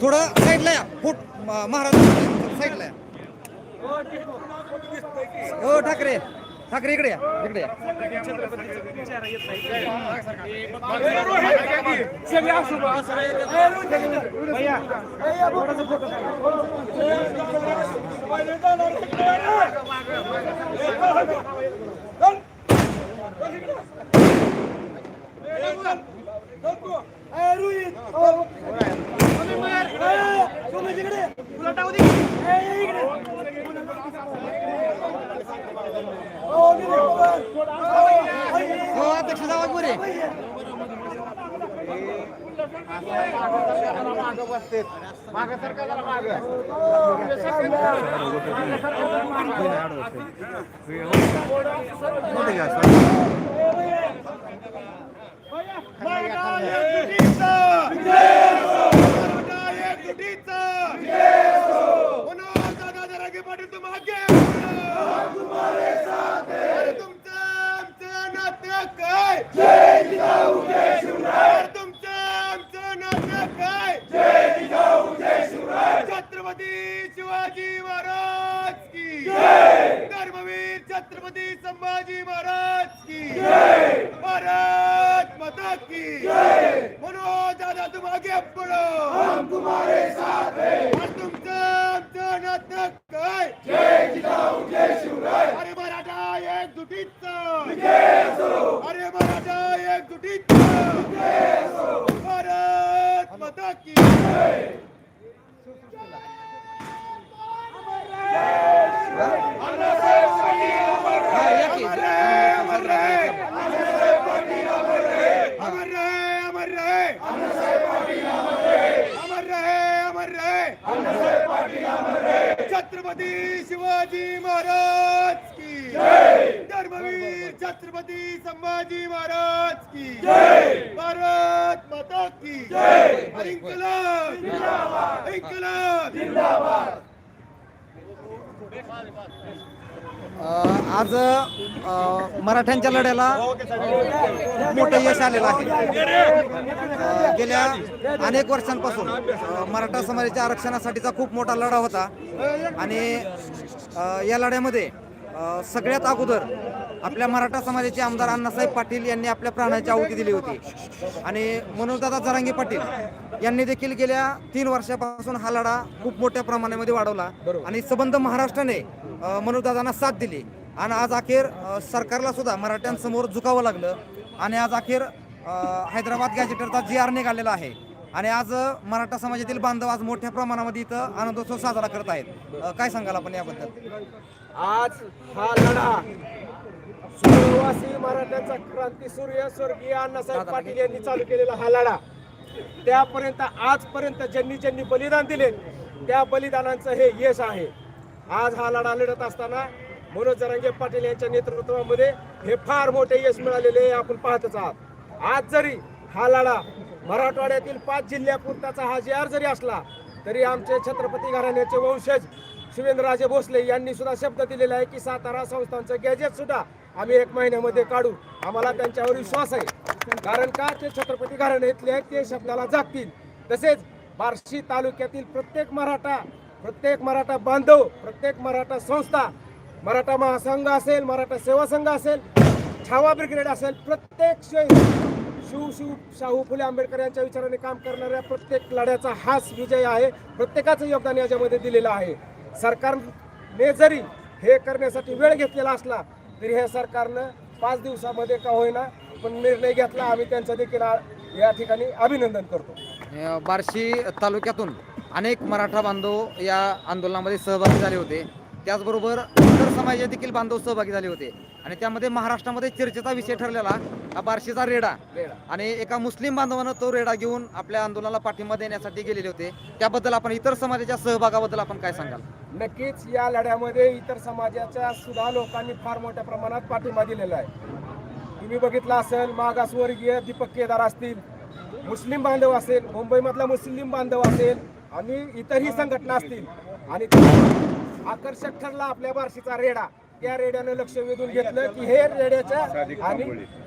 थोडं साईडला या. फुट महाराज साईडला या. हो, ठाकरे. ठाकरे, इकडे या. इकडे या. हो अध्यक्ष जावा गोरे छत्रपती शिवाजी महाराज की धर्मवीर छत्रपती संभाजी महाराज की भारत माता की दादा तुम आगे बढ़ो हम तुम्हारे साथ हैं तुमचं आमचं नातं काय जय जिजाऊ जय शिवराय अरे मराठा एक जुटीच अरे मराठा एक जुटीच भारत माता की हा, या की. अमर रहे अमर रहे अमर रहे अमर रहे अमर रहे अमर रहे छत्रपती शिवाजी महाराज की. धर्मवीर छत्रपती संभाजी महाराज की. भारत माता की. इन्कलाब. इन्कलाब. अ, आज मराठ्यांच्या लढ्याला मोठं यश आलेलं आहे. गेल्या अनेक वर्षांपासून मराठा समाजाच्या आरक्षणासाठीचा खूप मोठा लढा होता. आणि या लढ्यामध्ये सगळ्यात अगोदर आपल्या मराठा समाजाचे आमदार अण्णासाहेब पाटील यांनी आपल्या प्राणाची आहुती दिली होती. आणि मनोजदादा जरांगे पाटील यांनी देखील गेल्या तीन वर्षापासून हा लढा खूप मोठ्या प्रमाणामध्ये वाढवला. आणि सबंध महाराष्ट्राने मनोजदादांना साथ दिली. आणि आज अखेर सरकारला सुद्धा मराठ्यांसमोर झुकावं लागलं. आणि आज अखेर हैदराबाद गॅजेटरचा जी आर निघालेला आहे. आणि आज मराठा समाजातील बांधव आज मोठ्या प्रमाणामध्ये इथं आनंदोत्सव साजरा करत आहेत. काय सांगाल आपण याबद्दल? आज हा लढा सुरवासी मराठ्यांचा क्रांती सूर्य स्वर्गीय अण्णासाहेब पाटील यांनी चालू केलेला हा लढा. त्यापर्यंत आजपर्यंत ज्यांनी ज्यांनी बलिदान दिले त्या बलिदानांचं हे यश आहे. आज हा लढा लढत असताना मनोज जरांगे पाटील यांच्या नेतृत्वामध्ये हे फार मोठे यश मिळालेले आहे, आपण पाहतच आहात. आज जरी हा लढा मराठवाड्यातील पाच जिल्ह्यापुरताचा हा जे जरी असला तरी आमचे छत्रपती घराण्याचे वंशज शिवेंद्रराजे भोसले यांनी सुद्धा शब्द दिलेला आहे की सातारा संस्थांचं गॅजेट सुद्धा आम्ही एक महिन्यामध्ये काढू. आम्हाला त्यांच्यावर विश्वास आहे. कारण का? ते छत्रपती घराण्यातले आहेत ते शब्दाला जागतील. तसेच बार्शी तालुक्यातील प्रत्येक मराठा प्रत्येक मराठा बांधव प्रत्येक मराठा संस्था मराठा महासंघ असेल मराठा सेवा संघ असेल छावा ब्रिगेड असेल प्रत्येक शिव शिव शाहू फुले आंबेडकर यांच्या विचाराने काम करणाऱ्या प्रत्येक लढ्याचा हाच विजय आहे प्रत्येकाचं योगदान याच्यामध्ये दिलेलं आहे. सरकारने जरी हे करण्यासाठी वेळ घेतलेला असला तरी हे सरकारनं पाच दिवसामध्ये का होईना पण निर्णय घेतला आम्ही त्यांचं देखील या ठिकाणी अभिनंदन करतो. बार्शी तालुक्यातून अनेक मराठा बांधव या आंदोलनामध्ये सहभागी झाले होते. त्याचबरोबर इतर समाजाचे देखील बांधव सहभागी झाले होते. आणि त्यामध्ये महाराष्ट्रामध्ये चर्चेचा विषय ठरलेला हा बार्शीचा रेडा. रेडा. आणि एका मुस्लिम बांधवानं तो रेडा घेऊन आपल्या आंदोलनाला पाठिंबा देण्यासाठी गेलेले होते. त्याबद्दल आपण इतर समाजाच्या सहभागाबद्दल आपण काय सांगाल? नक्कीच या लढ्यामध्ये इतर समाजाच्या सुद्धा लोकांनी फार मोठ्या प्रमाणात पाठिंबा दिलेला आहे. तुम्ही बघितलं असेल मागासवर्गीय दीपक केदार असतील मुस्लिम बांधव असेल मुंबईमधला मुस्लिम बांधव असेल आणि इतरही संघटना असतील आणि आकर्षक ठरला आपल्या बार्शीचा रेडा. त्या रेड्यानं लक्ष वेधून घेतलं की हे रेड्याच्या आणि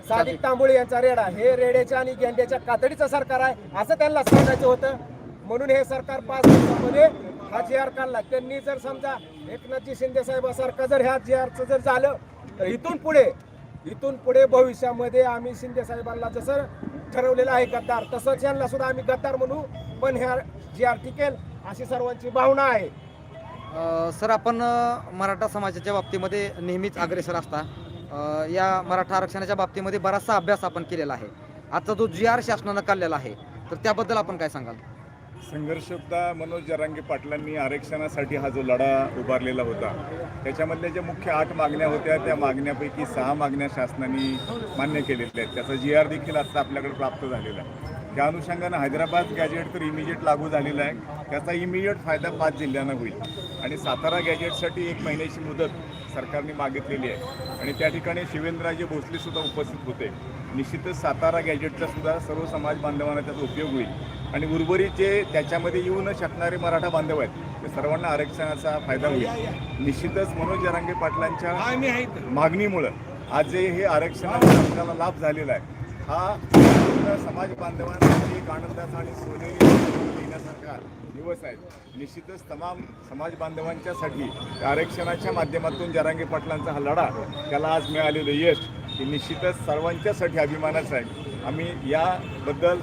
सादिक तांबोळे यांचा रेडा. हे रेड्याच्या आणि गेंड्याच्या कातडीचं सरकार आहे असं त्यांना सांगायचं होतं. म्हणून हे सरकार पाच दिवसामध्ये हा जी आर काढला. त्यांनी जर समजा एकनाथजी शिंदे साहेबासारखं जर ह्या जी आरचं जर झालं तर इथून पुढे इथून पुढे भविष्यामध्ये आम्ही शिंदे साहेबांना जसं ठरवलेलं आहे गद्दार तसंच यांना सुद्धा आम्ही गद्दार म्हणू. पण ह्या जी आर टिकेल अशी सर्वांची भावना आहे. अ, सर आपण अ, मराठा समाजाच्या बाबतीमध्ये नेहमीच अग्रेसर असता. अ, या मराठा आरक्षणाच्या बाबतीमध्ये बराचसा अभ्यास आपण केलेला आहे. आता जो जी आर शासनानं काढलेला आहे तर त्याबद्दल आपण काय सांगाल? संघर्षयोद्धा मनोज जरांगे पाटलांनी आरक्षणासाठी हा जो लढा उभारलेला होता त्याच्यामधल्या ज्या मुख्य आठ मागण्या होत्या त्या मागण्यापैकी सहा मागण्या शासनाने मान्य केलेल्या आहेत. त्याचा जी आर देखील आता आपल्याकडे प्राप्त झालेला आहे. त्या अनुषंगानं हैदराबाद गॅजेट तर इमिजिएट लागू झालेला आहे. त्याचा इमिजिएट फायदा पाच जिल्ह्यांना होईल. आणि सातारा गॅजेटसाठी एक महिन्याची मुदत सरकारने मागितलेली आहे. आणि त्या ठिकाणी शिवेंद्रराजे भोसले सुद्धा उपस्थित होते. निश्चितच सातारा गॅजेटचा सुद्धा सर्व समाज बांधवांना त्याचा उपयोग होईल. आणि उर्वरित जे त्याच्यामध्ये येऊ न शकणारे मराठा बांधव आहेत ते सर्वांना आरक्षणाचा फायदा होईल. निश्चितच मनोज जरांगे पाटलांच्या मागणीमुळं आज जे हे आरक्षणाचा आपल्याला लाभ झालेला आहे हा समाज बांधवांसाठी एक आनंदाचा आणि सोनेरी देण्यासारखा दिवस आहे. निश्चितच तमाम समाज बांधवांच्यासाठी आरक्षणाच्या माध्यमातून जरांगे पाटलांचा हा लढा त्याला आज मिळालेलं यश हे निश्चितच सर्वांच्यासाठी अभिमानाचं आहे. आम्ही याबद्दल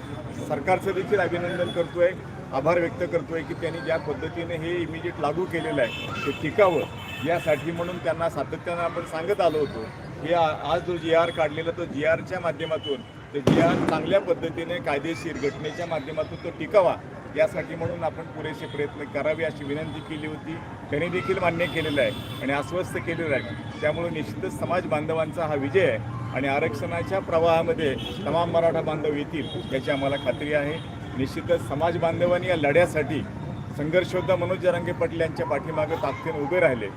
सरकारचं देखील अभिनंदन करतोय. आभार व्यक्त करतोय की त्यांनी ज्या पद्धतीने हे इमिजिएट लागू केलेलं आहे ते टिकावं. यासाठी म्हणून त्यांना सातत्यानं आपण सांगत आलो होतो की आज जो जी आर काढलेला तो जी आरच्या माध्यमातून तर जी चांगल्या पद्धतीने कायदेशीर घटनेच्या माध्यमातून तो टिकावा यासाठी म्हणून आपण पुरेसे प्रयत्न करावे अशी विनंती केली होती. त्यांनी देखील मान्य केलेलं आहे आणि आश्वस्त केलेलं आहे. त्यामुळे निश्चितच समाज बांधवांचा हा विजय आहे आणि आरक्षणाच्या प्रवाहामध्ये तमाम मराठा बांधव येतील याची आम्हाला खात्री आहे. निश्चितच समाज बांधवांनी या लढ्यासाठी संघर्षोद्धा मनोज जरांगे पाटील यांच्या पाठीमागे ताकदीने उभे राहिले.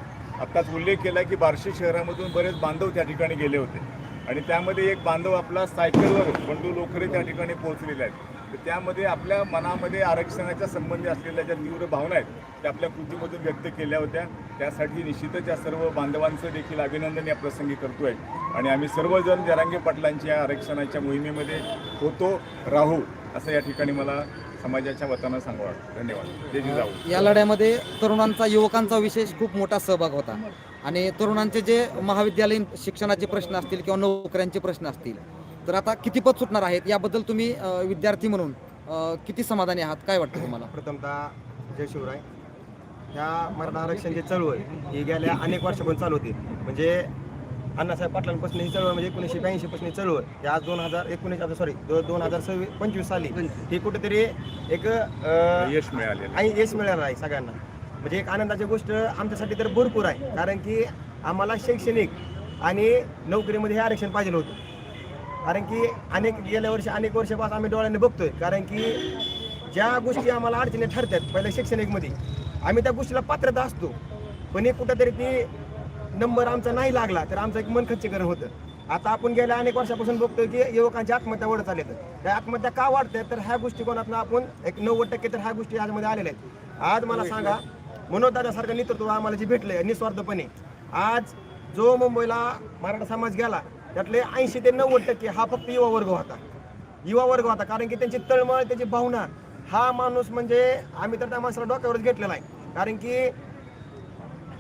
आत्ताच उल्लेख केला की बार्शी शहरामधून बरेच बांधव त्या ठिकाणी गेले होते. आणि त्यामध्ये एक बांधव आपला सायकलवर बंडू लोखरे त्या ठिकाणी पोहोचलेले आहेत. तर त्यामध्ये आपल्या मनामध्ये आरक्षणाच्या संबंधी असलेल्या ज्या तीव्र भावना आहेत त्या आपल्या कृतीमधून व्यक्त केल्या होत्या. त्यासाठी निश्चितच या सर्व बांधवांचं देखील अभिनंदन या प्रसंगी करतो आहे आणि आम्ही सर्वजण जरांगे पाटलांच्या या आरक्षणाच्या मोहिमेमध्ये होतो राहू असं या ठिकाणी मला समाजाच्या वतानं सांगू धन्यवाद. जय जिजाऊ. या लढ्यामध्ये तरुणांचा युवकांचा विशेष खूप मोठा सहभाग होता. आणि तरुणांचे जे महाविद्यालयीन शिक्षणाचे प्रश्न असतील किंवा नोकऱ्यांचे प्रश्न असतील तर आता किती पद सुटणार आहेत याबद्दल तुम्ही विद्यार्थी म्हणून किती समाधानी आहात? काय वाटतं तुम्हाला? प्रथमतः जय शिवराय. ह्या मराठा आरक्षणची चळवळ ही गेल्या अनेक वर्षापासून चालू होती. म्हणजे अण्णासाहेब पाटलांपासून ही चळवळ म्हणजे एकोणीसशे ब्याऐंशी पासून ही चळवळ ही आज दोन हजार एकोणीस सॉरी दोन हजार सव्वीस पंचवीस साली ही कुठेतरी एक यश मिळालेलं आणि यश मिळालं आहे सगळ्यांना. म्हणजे एक आनंदाची गोष्ट आमच्यासाठी तर भरपूर आहे. कारण की आम्हाला शैक्षणिक आणि नोकरीमध्ये हे आरक्षण पाहिजे होतं. कारण की अनेक गेल्या वर्षी अनेक वर्षापासून आम्ही डोळ्याने बघतोय. कारण की ज्या गोष्टी आम्हाला अडचणी ठरतात पहिल्या शैक्षणिकमध्ये आम्ही त्या गोष्टीला पात्रता असतो. पण एक कुठंतरी ती नंबर आमचा नाही लागला तर आमचं एक मन खच्चीकरण होतं. आता आपण गेल्या अनेक वर्षापासून बघतोय की युवकांची आत्महत्या वाढत आल्या त्या आत्महत्या का वाढतात? तर ह्या गोष्टीकोनातून आपण एक नव्वद टक्के तर ह्या गोष्टी आजमध्ये आलेल्या आहेत. आज मला सांगा मनोदादासारखं नेतृत्व आम्हाला जे भेटलंय निस्वार्थपणे. आज जो मुंबईला मराठा समाज गेला त्यातले ऐंशी ते नव्वद टक्के हा फक्त युवा वर्ग होता. युवा वर्ग होता कारण की त्यांची तळमळ त्याची भावना हा माणूस म्हणजे आम्ही तर त्या माणसाला डोक्यावरच घेतलेला आहे. कारण की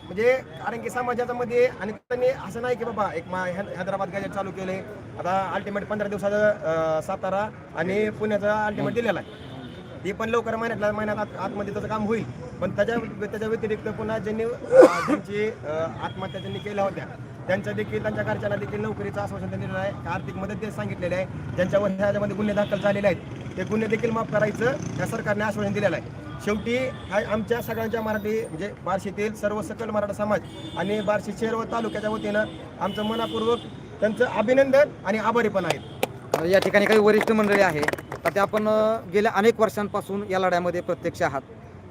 म्हणजे कारण की समाजाच्या मध्ये आणि त्यांनी असं नाही की बाबा एक मा हैदराबाद गॅजेट चालू केले आता अल्टिमेट पंधरा दिवसाचं सातारा आणि पुण्याचा अल्टिमेट दिलेला आहे. ती पण लवकर महिन्यातल्या महिन्यात आत- आतमध्ये त्याचं काम होईल. पण त्याच्या त्याच्या व्यतिरिक्त पुन्हा ज्यांनी ज्यांची आत्महत्या त्यांनी केल्या होत्या त्यांच्या देखील त्यांच्या घरच्यांना देखील नोकरीचं आश्वासन त्यांनी दिलेलं आहे. आर्थिक मदत ते सांगितलेली आहे. ज्यांच्यावर ह्याच्यामध्ये गुन्हे दाखल झालेले आहेत ते गुन्हे देखील माफ करायचं त्या सरकारने आश्वासन दिलेलं आहे. शेवटी हा आमच्या सगळ्यांच्या मराठी म्हणजे बार्शीतील सर्व सकल मराठा समाज आणि बार्शी शहर व तालुक्याच्या वतीनं आमचं मनापूर्वक त्यांचं अभिनंदन आणि आभारी पण आहेत. या ठिकाणी काही वरिष्ठ मंडळी आहे तर ते आपण गेल्या अनेक वर्षांपासून या लढ्यामध्ये प्रत्यक्ष आहात.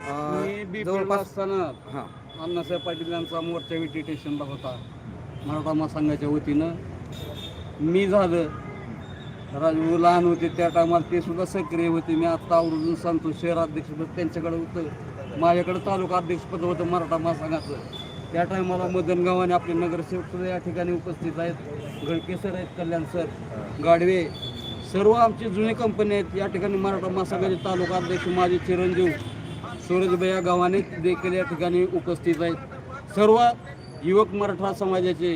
मी जवळपास असताना हां. अण्णासाहेब पाटील यांचा मोर्चा विटी स्टेशनला होता. मराठा महासंघाच्या वतीनं. मी झालं. राजू लहान होते त्या टायमाला ते सुद्धा सक्रिय होते. मी आत्ता आवरून सांगतो शहराध्यक्षपद त्यांच्याकडे होतं. माझ्याकडे तालुका अध्यक्षपद होतं मराठा महासंघाचं त्या टायमाला मदन गावाने आपले नगरसेवक सुद्धा या ठिकाणी उपस्थित आहेत. गळके सर आहेत कल्याण सर गाडवे. सर्व आमची जुनी कंपनी आहेत. या ठिकाणी मराठा महासंघाचे तालुका अध्यक्ष माझे चिरंजीव. सूरजभैया गावाने देखील या ठिकाणी उपस्थित आहेत. सर्व युवक मराठा समाजाचे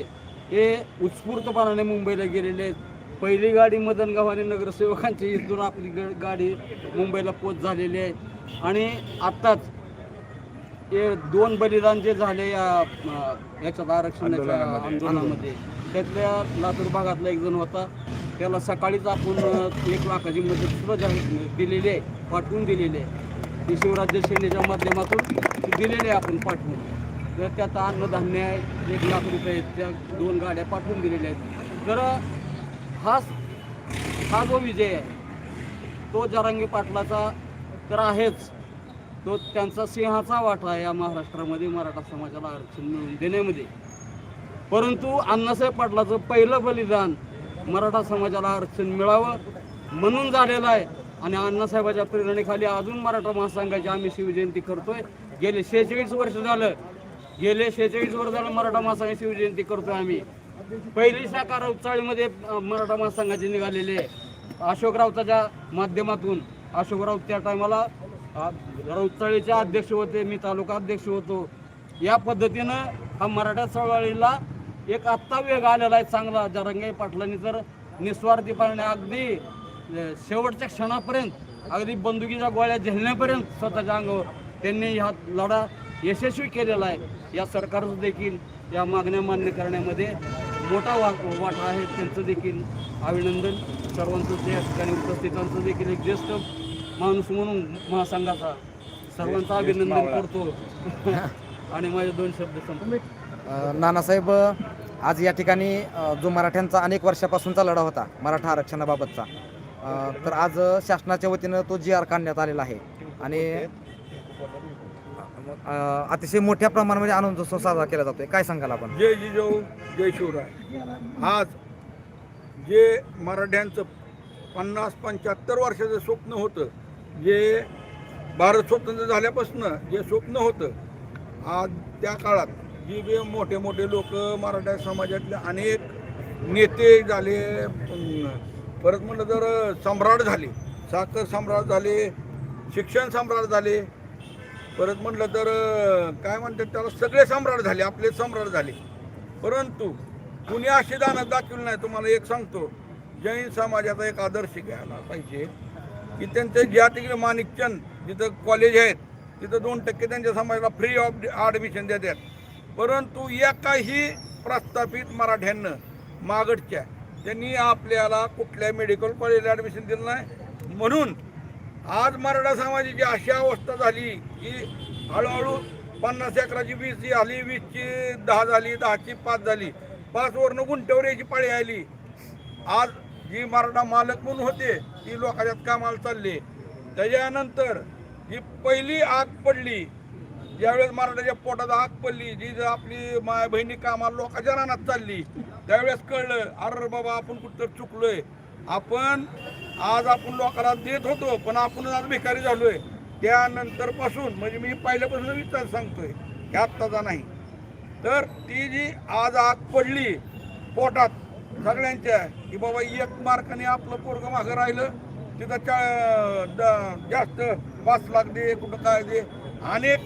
हे उत्स्फूर्तपणाने मुंबईला गेलेले आहेत. पहिली गाडी मदन गावाने नगरसेवकांची इथून आपली ग- गाडी मुंबईला पोच झालेली आहे. आणि आत्ताच हे दोन बलिदान जे झाले या याच्यात आरक्षणाच्या आंदोलनामध्ये. त्यातल्या लातूर भागातला एक जण होता. त्याला सकाळीच आपण एक लाखाची मदत सुद्धा जाहीर दिलेली आहे पाठवून दिलेली आहे. ती शिवराज्य सेनेच्या माध्यमातून दिलेले आहे आपण पाठवून. तर त्यात अन्नधान्य आहे एक लाख रुपये आहेत त्या दोन गाड्या पाठवून दिलेल्या आहेत. तर हा हा जो विजय आहे तो जरांगी पाटलाचा तर आहेच. तो त्यांचा सिंहाचा वाटा आहे या महाराष्ट्रामध्ये मराठा समाजाला आरक्षण मिळवून देण्यामध्ये. परंतु अण्णासाहेब पाटलाचं पहिलं बलिदान मराठा समाजाला आरक्षण मिळावं म्हणून झालेलं आहे. आणि अण्णासाहेबाच्या प्रेरणेखाली अजून मराठा महासंघाची आम्ही शिवजयंती करतोय. गेले शेहेचाळीस वर्ष झालं. गेले शेहेचाळीस वर्ष झालं मराठा महासंघ शिवजयंती करतोय आम्ही. पहिली शाखा रौचाळीमध्ये मराठा महासंघाचे निघालेले आहे. अशोक राऊताच्या माध्यमातून अशोकराव त्या टायमाला रौचाळीचे अध्यक्ष होते मी तालुका अध्यक्ष होतो. या पद्धतीनं हा मराठा चळवळीला एक आत्ता वेग आलेला आहे चांगला. जरंगे पाटलांनी तर निस्वार्थीपणे अगदी शेवटच्या क्षणापर्यंत अगदी बंदुकीच्या गोळ्या झेलण्यापर्यंत स्वतःच्या अंगावर त्यांनी हा लढा यशस्वी केलेला आहे. या सरकारचं देखील या मागण्या मान्य करण्यामध्ये मोठा वा वाटा आहे. त्यांचं देखील अभिनंदन. सर्वांचं या ठिकाणी उपस्थितांचं देखील एक ज्येष्ठ माणूस म्हणून महासंघाचा सर्वांचं अभिनंदन करतो. आणि माझे दोन शब्द संपले. नानासाहेब आज या ठिकाणी जो मराठ्यांचा अनेक वर्षापासूनचा लढा होता मराठा आरक्षणाबाबतचा. तर आज शासनाच्या वतीनं तो जी आर काढण्यात आलेला आहे. आणि अतिशय मोठ्या प्रमाणामध्ये आनंदोत्सव साजरा केला जातोय. काय सांगाल आपण? जय जिजाऊ जय शिवराय. आज जे मराठ्यांचं पन्नास पंच्याहत्तर वर्षाचं स्वप्न होतं जे भारत स्वतंत्र झाल्यापासून जे स्वप्न होतं आज त्या काळात जी जे मोठे मोठे लोक मराठा समाजातले अनेक नेते झाले परत म्हटलं तर सम्राट झाले. साखर सम्राट झाले शिक्षण सम्राट झाले. परत म्हटलं तर काय म्हणतात त्याला सगळे सम्राट झाले आपले सम्राट झाले. परंतु कुणी अशी दानत दाखवली नाही तुम्हाला एक सांगतो. जैन समाजाचा एक आदर्श घ्यायला पाहिजे. की त्यांचे ज्या तिकडे माणिकचंद जिथं कॉलेज आहेत तिथं दोन टक्के त्यांच्या समाजाला फ्री ऑफ ॲडमिशन देतात. परंतु एकाही प्रस्थापित मराठ्यांना मागडच्या त्यांनी आपल्याला कुठल्या मेडिकल कॉलेजला ॲडमिशन दिलं नाही. म्हणून आज मराठा समाजाची अशी अवस्था झाली की हळूहळू पन्नास एकराची वीस झाली वीसची दहा झाली दहाची पाच झाली. पाच वरनं पाळी आली. आज जी मराठा मालक म्हणून होते ती लोकांच्यात कामाला चालले. त्याच्यानंतर जी पहिली आग पडली ज्यावेळेस मराठाच्या पोटात आग पडली जी जर आपली माय बहिणी कामाला लोकांच्या रानात चालली त्यावेळेस कळलं अरे बाबा आपण कुठं चुकलोय. आपण आज आपण लोकांना देत होतो पण आपण आज भिकारी झालोय. त्यानंतरपासून म्हणजे मी पहिल्यापासून विचार सांगतोय की आत्ताचा नाही. तर ती जी आज आग पडली पोटात सगळ्यांच्या की बाबा एक मार्काने आपलं पोरग मागं राहिलं तिथं चा द- जास्त पाच लाख दे कुठं काय दे. अनेक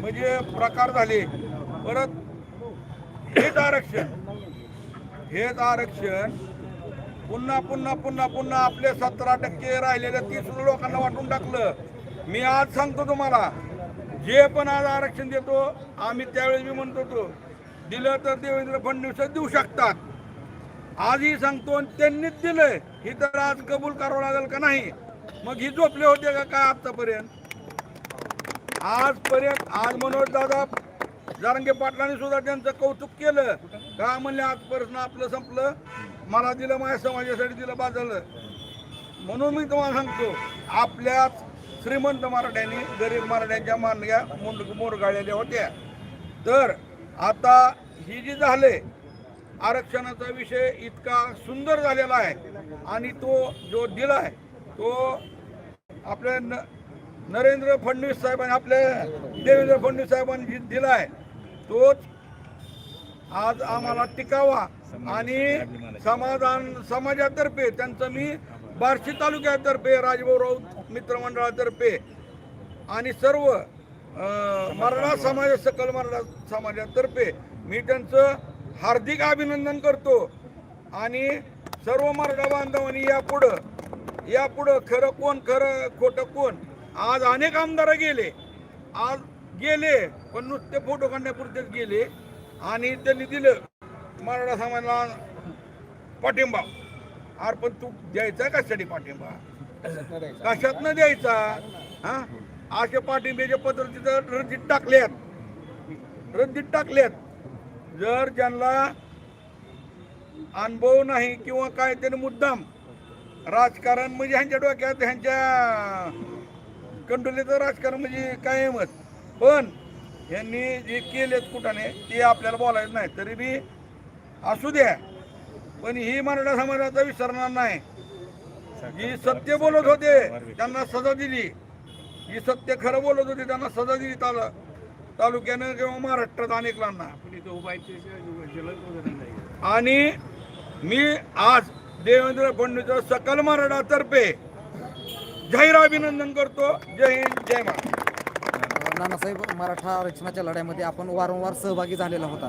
म्हणजे प्रकार झाले. परत हेच आरक्षण हेच आरक्षण पुन्हा पुन्हा पुन्हा पुन्हा आपले सतरा टक्के राहिलेले तीस लोकांना वाटून टाकलं. मी आज सांगतो तुम्हाला जे पण आज आरक्षण देतो आम्ही त्यावेळेस मी म्हणतो तो दिलं तर देवेंद्र फडणवीसच देऊ शकतात. आजही सांगतो आणि त्यांनीच दिलंय ही तर आज कबूल करावं लागेल का नाही? मग ही झोपले होते का काय आतापर्यंत? आजपर्यंत आज मनोज दादा जारंगे पाटलांनी सुद्धा त्यांचं कौतुक केलं. का म्हणले आजपर्यंत आपलं संपलं. मला दिलं माझ्या समाजासाठी दिलं बाजलं म्हणून मी तुम्हाला सांगतो आपल्याच श्रीमंत मराठ्यांनी गरीब मराठ्यांच्या मानग्या मुंड मोरगाळलेल्या होत्या. तर आता ही जी झाले आरक्षणाचा विषय इतका सुंदर झालेला आहे. आणि तो जो दिला आहे तो आपल्या न नरेंद्र फडणवीस साहेबांनी आपल्या देवेंद्र फडणवीस साहेबांनी दिला आहे. तोच आज आम्हाला टिकावा आणि समाधान समाजातर्फे त्यांचं मी बार्शी तालुक्यातर्फे राजभाऊ राऊत मित्रमंडळातर्फे आणि सर्व मराठा समाज सकल मराठा समाजातर्फे मी त्यांचं हार्दिक अभिनंदन करतो. आणि सर्व मराठा बांधवांनी यापुढं यापुढं खरं कोण खरं खोटं कोण आज अनेक आमदार गेले. आज गेले पण नुसते फोटो काढण्यापुरतेच गेले. आणि त्यांनी दिलं मराठा समाजाला पाठिंबा. आर पण तू द्यायचा कशासाठी पाठिंबा? कशात न द्यायचा? हा? असे पाठिंब्याचे पत्र तिथं रद्दीत टाकल्यात. रद्दीत टाकल्यात. जर ज्यांना अनुभव नाही किंवा काय त्याने मुद्दाम राजकारण म्हणजे ह्यांच्या डोक्यात ह्यांच्या कंडोलीचं राजकारण म्हणजे कायमच. पण यांनी जे केलेत कुठाने ते आपल्याला बोलायचं नाही. तरी बी असू द्या. पण ही मराठा समाजाचा विसरणार नाही. जी सत्य बोलत होते त्यांना सजा दिली. जी सत्य खरं बोलत होते त्यांना सजा दिली ताल तालुक्यानं किंवा महाराष्ट्रात अनेकलांना आणि मी आज देवेंद्र फडणवीस सकल मराठातर्फे जाहीर अभिनंदन करतो. जय हिंद जय महाराष्ट्र. नानासाहेब मराठा आरक्षणाच्या लढ्यामध्ये आपण वारंवार सहभागी झालेला होता.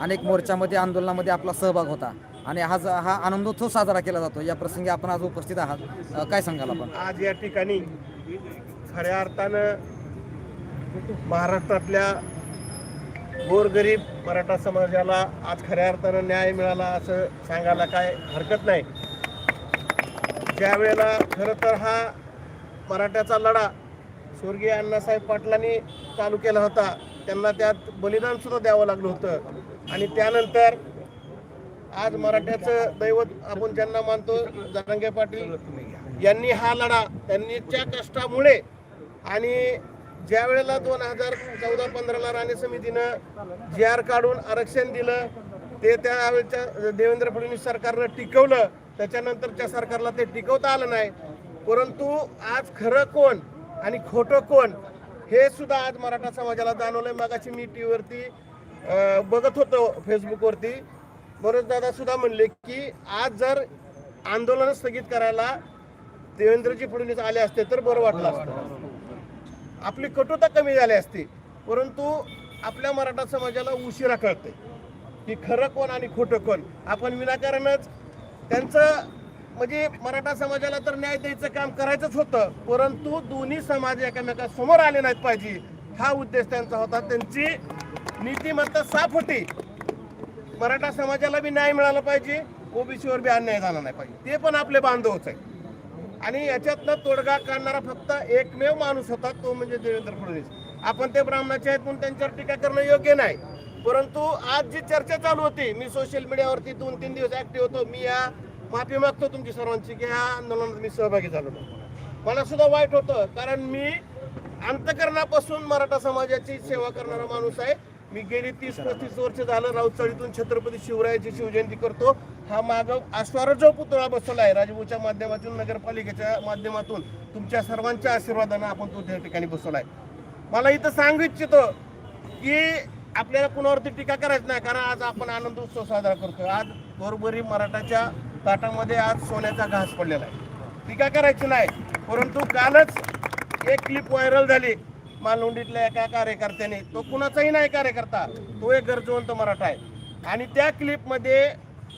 अनेक मोर्चामध्ये आंदोलनामध्ये आपला सहभाग होता. आणि आज हा आनंदोत्सव साजरा केला जातो. या प्रसंगी आपण आज उपस्थित आहात. काय सांगाल आपण? आज या ठिकाणी खऱ्या अर्थानं महाराष्ट्रातल्या गोरगरीब मराठा समाजाला आज खऱ्या अर्थानं न्याय मिळाला असं सांगायला काय हरकत नाही. ज्यावेळेला खरं तर हा मराठ्याचा लढा स्वर्गीय अण्णासाहेब पाटलांनी चालू केला होता. त्यांना त्यात बलिदानसुद्धा द्यावं लागलं होतं. आणि त्यानंतर आज मराठ्याचं दैवत आपण ज्यांना मानतो जरांगे पाटील यांनी हा लढा त्यांनीच्या कष्टामुळे आणि ज्या वेळेला दोन हजार चौदा पंधराला राणे समितीनं जी आर काढून आरक्षण दिलं ते त्यावेळेच्या देवेंद्र फडणवीस सरकारनं टिकवलं त्याच्यानंतरच्या सरकारला ते टिकवता आलं नाही. परंतु आज खरं कोण आणि खोटं कोण? हे सुद्धा आज मराठा समाजाला जाणवलंय. मागाशी मी टी व्हीवरती बघत होतो फेसबुकवरती. बरेच दादा सुद्धा म्हणले की आज जर आंदोलन स्थगित करायला देवेंद्रजी फडणवीस आले असते तर बरं वाटलं असतं. आपली कटुता कमी झाली असती. परंतु आपल्या मराठा समाजाला उशिरा कळते की खरं कोण आणि खोटं कोण? आपण विनाकारणच त्यांचं म्हणजे मराठा समाजाला तर न्याय द्यायचं काम करायचंच होतं परंतु दोन्ही समाज एकामेकासमोर आले नाहीत पाहिजे. हा उद्देश त्यांचा होता. त्यांची नीतिमत्ता साफ होती. मराठा समाजाला बी न्याय मिळाला पाहिजे. ओबीसीवर बी अन्याय झाला नाही पाहिजे. ते पण आपले बांधवच आहे आणि याच्यातनं तोडगा काढणारा फक्त एकमेव माणूस होता तो म्हणजे देवेंद्र फडणवीस. आपण ते ब्राह्मणाचे आहेत म्हणून त्यांच्यावर टीका करणं योग्य नाही. परंतु आज जी चर्चा चालू होती मी सोशल मीडियावरती दोन तीन दिवस ऍक्टिव्ह होतो. मी या माफी मागतो तुमची सर्वांची की ह्या आंदोलनात मी सहभागी झालो मला सुद्धा वाईट होतं कारण मी अंतकरणापासून मराठा समाजाची सेवा करणारा माणूस आहे. मी गेली तीस पस्तीस वर्ष झालं राऊतचाळीतून छत्रपती शिवरायाची शिवजयंती करतो. हा माग आश्वार जो पुतळा बसवला आहे. राजभूच्या माध्यमातून नगरपालिकेच्या माध्यमातून तुमच्या सर्वांच्या आशीर्वादानं आपण तो त्या ठिकाणी बसवलाय मला इथं सांगू इच्छितो की आपल्याला कुणावरती टीका करायची नाही कारण आज आपण आनंद उत्सव साजरा करतो आज बरोबरी मराठाच्या ताटामध्ये आज सोन्याचा घास पडलेला आहे. टीका करायची नाही परंतु कालच एक क्लिप व्हायरल झाली. मालवंडीतल्या एका कार्यकर्त्याने. तो कुणाचाही नाही कार्यकर्ता तो एक गरजवंत मराठा आहे. आणि त्या क्लिपमध्ये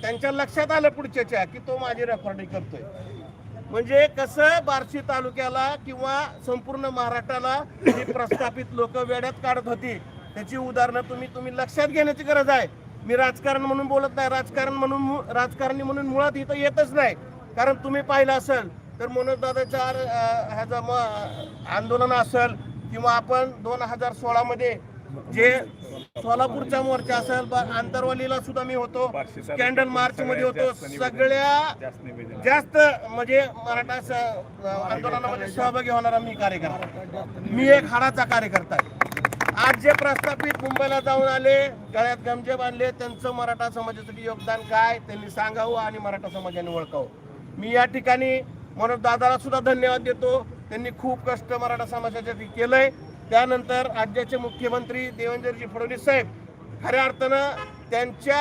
त्यांच्या लक्षात आलं पुढच्याच्या की तो माझी रेकॉर्डिंग करतोय. म्हणजे कसं बार्शी तालुक्याला किंवा संपूर्ण महाराष्ट्राला ही प्रस्थापित लोक वेड्यात काढत होती त्याची उदाहरणं तुम्ही तुम्ही लक्षात घेण्याची गरज आहे. मी राजकारण म्हणून बोलत नाही राजकारण म्हणून मु- राजकारणी म्हणून मुळात इथं येतच नाही. कारण तुम्ही पाहिलं असेल तर मनोजदादाच्या अं, ह्याचं म आंदोलन असेल किंवा आपण दोन हजार सोळामध्ये जे सोलापूरच्या मोर्चा असेल आंतरवालीला सुद्धा मी होतो कॅन्डल मार्च मध्ये होतो सगळ्या जास्त म्हणजे मराठा स- आंदोलनामध्ये सहभागी होणारा मी कार्यकर्ता. मी एक हाडाचा कार्यकर्ता आहे. आज जे प्रस्थापित मुंबईला जाऊन आले गळ्यात गमजे बांधले त्यांचं मराठा समाजासाठी योगदान काय त्यांनी सांगावं आणि मराठा समाजाने ओळखावं. मी या ठिकाणी मनोज दादाला सुद्धा धन्यवाद देतो. त्यांनी खूप कष्ट मराठा समाजासाठी केलंय. त्यानंतर राज्याचे मुख्यमंत्री देवेंद्रजी फडणवीस साहेब खऱ्या अर्थानं त्यांच्या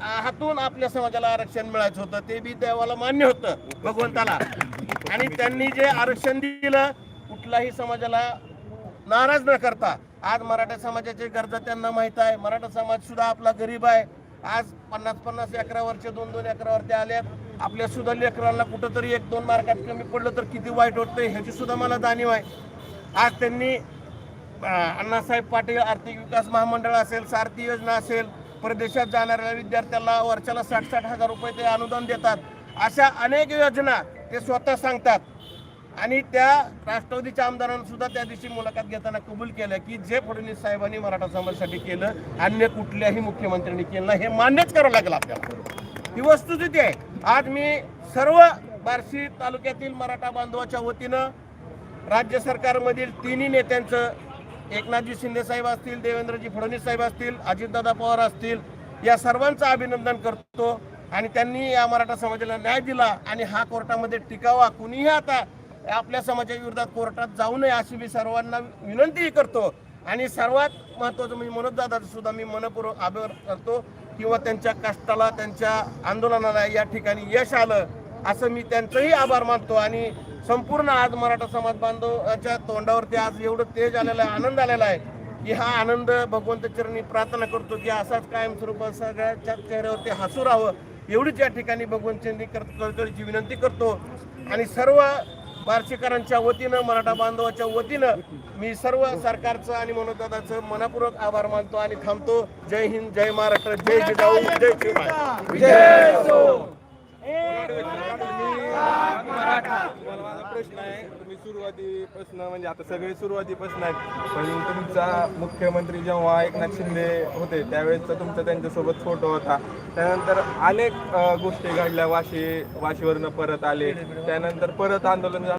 हातून आपल्या समाजाला आरक्षण मिळायचं होतं. ते बी देवाला मान्य होतं भगवंताला. आणि त्यांनी जे आरक्षण दिलं कुठलाही समाजाला नाराज न करता आज मराठा समाजाची गरजा त्यांना माहीत आहे. मराठा समाज सुद्धा आपला गरीब आहे. आज पन्नास पन्नास एकरावरचे दोन दोन एकरावरती आले आपल्या सुद्धा लेकरांना कुठंतरी एक दोन मार्कात कमी पडलं तर किती वाईट होतं ह्याची सुद्धा मला जाणीव आहे. आज त्यांनी अण्णासाहेब पाटील आर्थिक विकास महामंडळ असेल सारथी योजना असेल परदेशात जाणाऱ्या विद्यार्थ्याला वर्षाला साठ साठ हजार रुपये ते अनुदान देतात. अशा अनेक योजना ते स्वतः सांगतात. आणि त्या राष्ट्रवादीच्या आमदारांनी सुद्धा त्या दिवशी मुलाखत घेताना कबूल केलं की जे फडणवीस साहेबांनी मराठा समाजासाठी केलं अन्य कुठल्याही मुख्यमंत्र्यांनी केलं हे मान्यच करावं लागेल आपल्याला. ही वस्तुस्थिती आहे. आज मी सर्व बार्शी तालुक्यातील मराठा बांधवाच्या वतीनं राज्य सरकारमधील तिन्ही नेत्यांचं एकनाथजी शिंदे साहेब असतील देवेंद्रजी फडणवीस साहेब असतील अजितदादा पवार असतील या सर्वांचं अभिनंदन करतो. आणि त्यांनी या मराठा समाजाला न्याय दिला आणि हा कोर्टामध्ये टिकावा. कुणीही आता आपल्या समाजाच्या विरोधात कोर्टात जाऊ नये अशी मी सर्वांना विनंतीही करतो. आणि सर्वात महत्त्वाचं म्हणजे मनोजदादाचं सुद्धा मी मनपूर्वक आभार करतो किंवा त्यांच्या कष्टाला त्यांच्या आंदोलनाला या ठिकाणी यश आलं असं मी त्यांचंही आभार मानतो. आणि संपूर्ण आज मराठा समाज बांधवाच्या तोंडावरती आज एवढं तेज आलेलं आहे आनंद आलेला आहे की हा आनंद भगवंत चरणी प्रार्थना करतो की असाच कायमस्वरूप सगळ्याच्या चेहऱ्यावरती हसू राहावं. एवढीच या ठिकाणी भगवंत चरणी कळकळीची विनंती करतो. आणि सर्व बार्शीकरांच्या वतीनं मराठा बांधवाच्या वतीनं मी सर्व सरकारचं आणि मनोदादाचं मनापूर्वक आभार मानतो आणि थांबतो. जय हिंद जय महाराष्ट्र जय जिजाऊ जय शिवराय तुम्हाला माझा प्रश्न आहे. तुम्ही सुरुवातीपासून म्हणजे आता सगळे सुरुवातीपासून आहेत. पण तुमचा मुख्यमंत्री जेव्हा एकनाथ शिंदे होते त्यावेळेसचा तुमचा त्यांच्यासोबत फोटो होता. त्यानंतर अनेक गोष्टी घडल्या. वाशी वाशीवरनं परत आले. त्यानंतर परत आंदोलन झालं.